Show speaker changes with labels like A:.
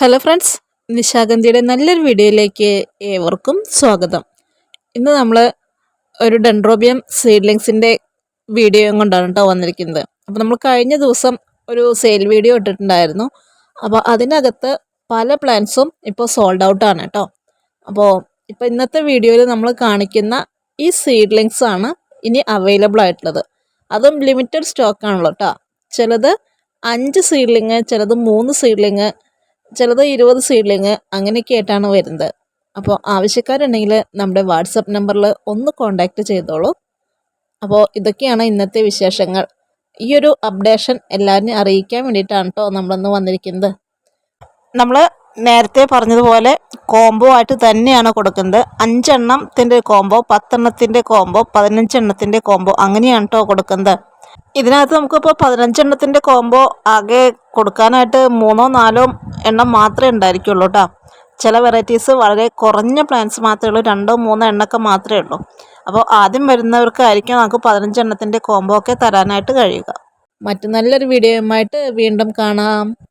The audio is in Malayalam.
A: ഹലോ ഫ്രണ്ട്സ് നിശാഗന്ധിയുടെ നല്ലൊരു വീഡിയോയിലേക്ക് ഏവർക്കും സ്വാഗതം. ഇന്ന് നമ്മൾ ഒരു ഡെൻഡ്രോബിയം സീഡ്ലിങ്സിന്റെ വീഡിയോയും കൊണ്ടാണ് കേട്ടോ വന്നിരിക്കുന്നത്. അപ്പോൾ നമ്മൾ കഴിഞ്ഞ ദിവസം ഒരു സെയിൽ വീഡിയോ ഇട്ടിട്ടുണ്ടായിരുന്നു. അപ്പോൾ അതിനകത്ത് പല പ്ലാൻസും ഇപ്പോൾ സോൾഡ് ഔട്ടാണ് കേട്ടോ. അപ്പോൾ ഇപ്പോൾ ഇന്നത്തെ വീഡിയോയിൽ നമ്മൾ കാണിക്കുന്ന ഈ സീഡ്ലിങ്സ് ആണ് ഇനി അവൈലബിൾ ആയിട്ടുള്ളത്. അതും ലിമിറ്റഡ് സ്റ്റോക്കാണല്ലോ കേട്ടോ. ചിലത് അഞ്ച് സീഡ്ലിങ് ചിലത് മൂന്ന് സീഡ്ലിങ് ചിലത് ഇരുപത് സീഡ്ലിങ് അങ്ങനെയൊക്കെ ആയിട്ടാണ് വരുന്നത്. അപ്പോൾ ആവശ്യക്കാരുണ്ടെങ്കിൽ നമ്മുടെ വാട്സപ്പ് നമ്പറിൽ ഒന്ന് കോണ്ടാക്ട് ചെയ്തോളൂ. അപ്പോൾ ഇതൊക്കെയാണ് ഇന്നത്തെ വിശേഷങ്ങൾ. ഈ ഒരു അപ്ഡേഷൻ എല്ലാവരും അറിയിക്കാൻ വേണ്ടിയിട്ടാണ് കേട്ടോ നമ്മളിന്ന് വന്നിരിക്കുന്നത്. നമ്മൾ നേരത്തെ പറഞ്ഞതുപോലെ കോംബോ ആയിട്ട് തന്നെയാണ് കൊടുക്കുന്നത്. അഞ്ചെണ്ണത്തിന്റെ കോംബോ പത്തെണ്ണത്തിന്റെ കോംബോ പതിനഞ്ചെണ്ണത്തിന്റെ കോംബോ അങ്ങനെയാണ് കേട്ടോ കൊടുക്കുന്നത്. ഇതിനകത്ത് നമുക്കിപ്പോൾ പതിനഞ്ചെണ്ണത്തിന്റെ കോംബോ ആകെ കൊടുക്കാനായിട്ട് മൂന്നോ നാലോ എണ്ണം മാത്രമേ ഉണ്ടായിരിക്കുള്ളൂ കേട്ടോ ചില വെറൈറ്റീസ് വളരെ കുറഞ്ഞ പ്ലാന്റ്സ് മാത്രമേ ഉള്ളൂ. രണ്ടോ മൂന്നോ എണ്ണൊക്കെ മാത്രമേ ഉള്ളൂ. അപ്പോൾ ആദ്യം വരുന്നവർക്കായിരിക്കും നമുക്ക് പതിനഞ്ചെണ്ണത്തിന്റെ കോംബോ ഒക്കെ തരാനായിട്ട് കഴിയുക. മറ്റു നല്ലൊരു വീഡിയോയുമായിട്ട് വീണ്ടും കാണാം.